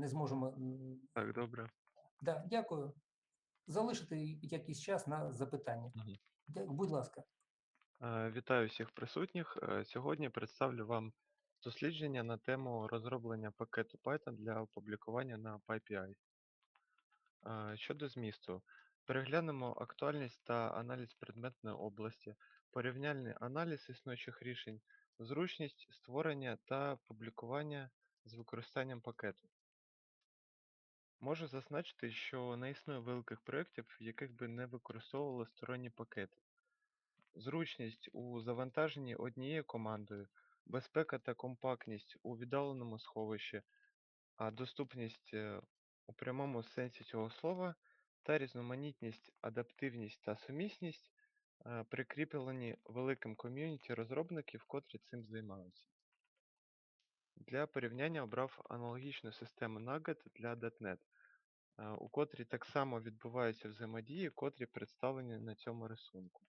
не зможемо. Так, добре. Да, дякую. Залишити якийсь час на запитання. Дя- Будь ласка. Е, Вітаю всіх присутніх. Е, Сьогодні представлю вам дослідження на тему розроблення пакету Python для опублікування на PyPI. Е, Щодо змісту, переглянемо актуальність та аналіз предметної області, порівняльний аналіз існуючих рішень, зручність створення та публікування з використанням пакету. Можу зазначити, що не існує великих проєктів, в яких би не використовували сторонні пакети. Зручність у завантаженні однією командою, безпека та компактність у віддаленому сховищі, а доступність е, у прямому сенсі цього слова та різноманітність, адаптивність та сумісність е, прикріплені великим ком'юніті розробників, котрі цим займаються. Для порівняння обрав аналогічну систему Nugget для .NET, е, у котрій так само відбуваються взаємодії, котрі представлені на цьому рисунку.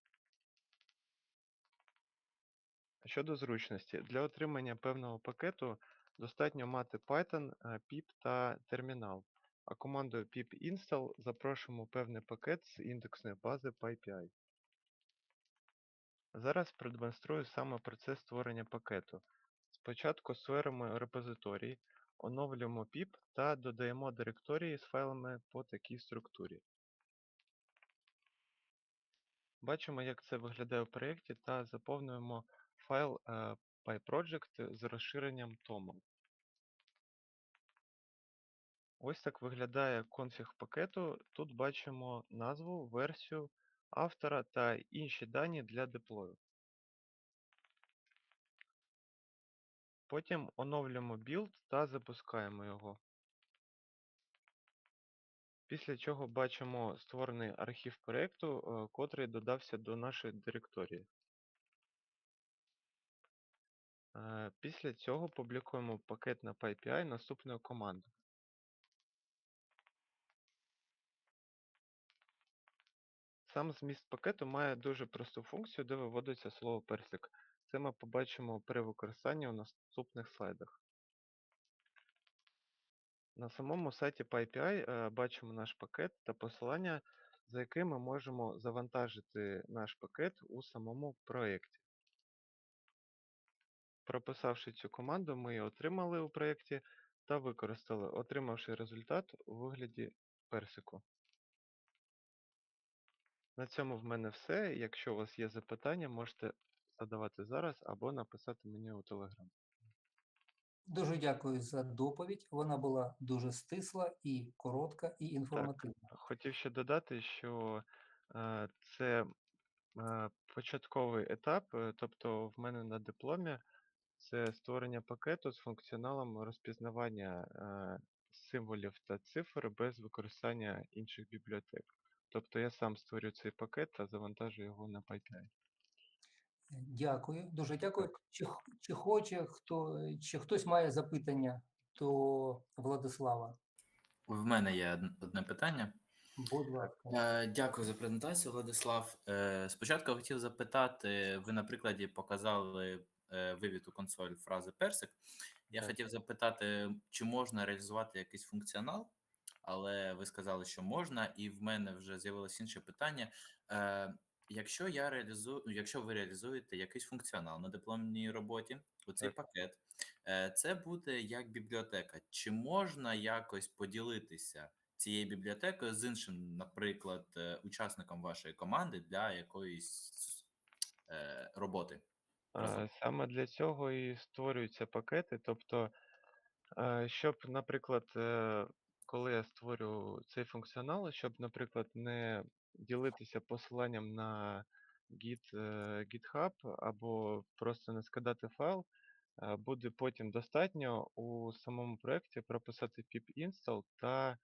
Щодо зручності, для отримання певного пакету достатньо мати Python, е, pip та термінал, а командою pip install запрошуємо певний пакет з індексної бази PyPI. Зараз продемонструю саме процес створення пакету. Спочатку створимо репозиторій, оновлюємо pip та додаємо директорії з файлами по такій структурі. Бачимо, як це виглядає в проєкті та заповнюємо файл е, PyProject з розширенням Toml. Ось так виглядає конфіг пакету. Тут бачимо назву, версію, автора та інші дані для деплою. Потім оновлюємо білд та запускаємо його. Після чого бачимо створений архів проєкту, е, котрий додався до нашої директорії. Е, Після цього публікуємо пакет на PyPI наступною командою. Сам зміст пакету має дуже просту функцію, де виводиться слово персик. Це ми побачимо при використанні у наступних слайдах. На самому сайті PyPI е, бачимо наш пакет та посилання, за яким ми можемо завантажити наш пакет у самому проєкті. Прописавши цю команду, ми її отримали у проєкті та використали, отримавши результат у вигляді персику. На цьому в мене все. Якщо у вас є запитання, можете задавати зараз або написати мені у Telegram. Дуже дякую за доповідь. Вона була дуже стисла і коротка, і інформативна. Хотів ще додати, що е, це е, початковий етап, е, тобто в мене на дипломі це створення пакету з функціоналом розпізнавання е, символів та цифр без використання інших бібліотек. Тобто я сам створю цей пакет та завантажу його на PyPI. Дякую, дуже дякую. Чи, чи хоче хто, чи хтось має запитання до Владислава? В мене є одне питання. Будь ласка. Е, Дякую за презентацію, Владислав. Е, Спочатку хотів запитати, ви на прикладі показали е, вивід у консоль фрази персик. Я Так. хотів запитати, чи можна реалізувати якийсь функціонал, але ви сказали, що можна, і в мене вже з'явилось інше питання. Якщо я реалізую, якщо ви реалізуєте якийсь функціонал на дипломній роботі, у цей пакет, е, це буде як бібліотека. Чи можна якось поділитися цією бібліотекою з іншим, наприклад, е, учасником вашої команди для якоїсь е, роботи? Саме для цього і створюються пакети. Тобто, щоб, наприклад, коли я створю цей функціонал, щоб, наприклад, не ділитися посиланням на Git, е, GitHub або просто не скидати файл, буде потім достатньо у самому проєкті прописати pip install та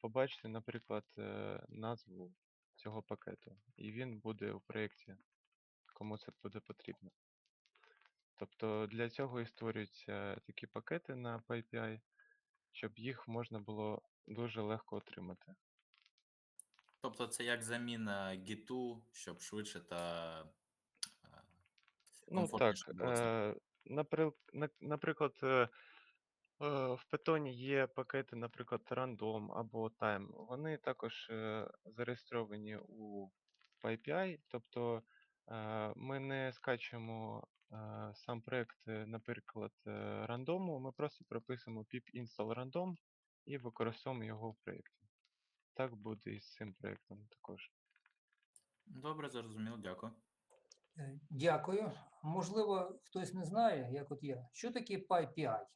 побачити, наприклад, е, назву цього пакету. І він буде у проєкті, кому це буде потрібно. Тобто для цього і створюються такі пакети на PyPI, щоб їх можна було дуже легко отримати. Тобто, це як заміна гіту, щоб швидше та е, Ну так, е, наприклад, е, В Python є пакети, наприклад, random або time. Вони також е, зареєстровані у PyPI, тобто е, ми не скачуємо е, сам проект, наприклад, рандому, ми просто прописуємо pip install random і використовуємо його в проєкті. Так буде і з цим проєктом також. Добре, зрозуміло, дякую. Е, Дякую. Можливо, хтось не знає, як от я. Що таке PyPI?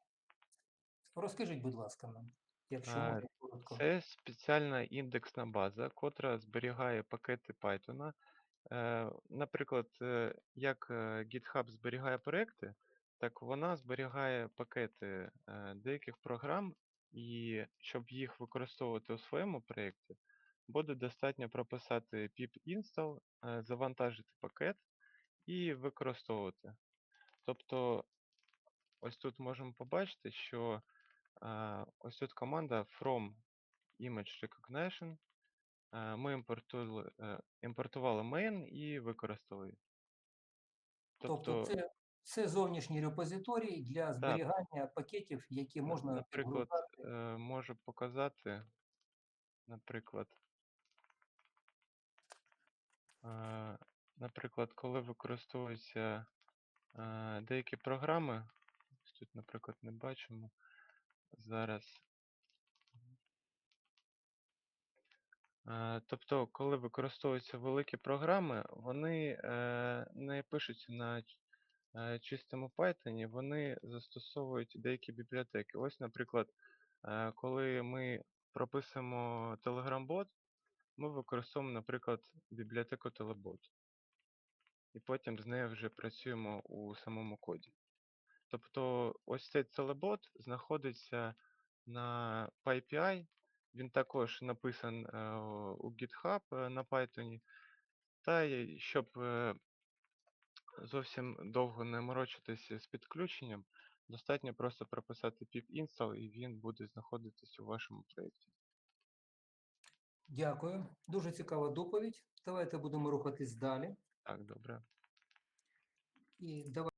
Розкажіть, будь ласка, нам, якщо А, можна коротко. Це спеціальна індексна база, котра зберігає пакети Python. Е, Наприклад, е, як е, GitHub зберігає проекти, так вона зберігає пакети е, деяких програм, і щоб їх використовувати у своєму проєкті, буде достатньо прописати pip install, е, завантажити пакет і використовувати. Тобто, ось тут можемо побачити, що е, ось тут команда from image recognition. Е, Ми імпортували, імпортували main і використали. їх. Тобто це, це зовнішній репозиторій для зберігання пакетів, які на- можна наприклад, е, можу показати, наприклад, е, наприклад, коли використовуються е, деякі програми, тут, наприклад, не бачимо зараз. Тобто, коли використовуються великі програми, вони не пишуться на чистому Python, вони застосовують деякі бібліотеки. Ось, наприклад, е, коли ми прописуємо Telegram-бот, ми використовуємо, наприклад, бібліотеку Telebot. І потім з нею вже працюємо у самому коді. Тобто ось цей Telebot знаходиться на PyPI, він також написан е, у GitHub е, на Python. Та щоб зовсім довго не морочитися з підключенням, достатньо просто прописати pip install і він буде знаходитись у вашому проєкті. Дякую. Дуже цікава доповідь. Давайте будемо рухатись далі. Так, добре. І давай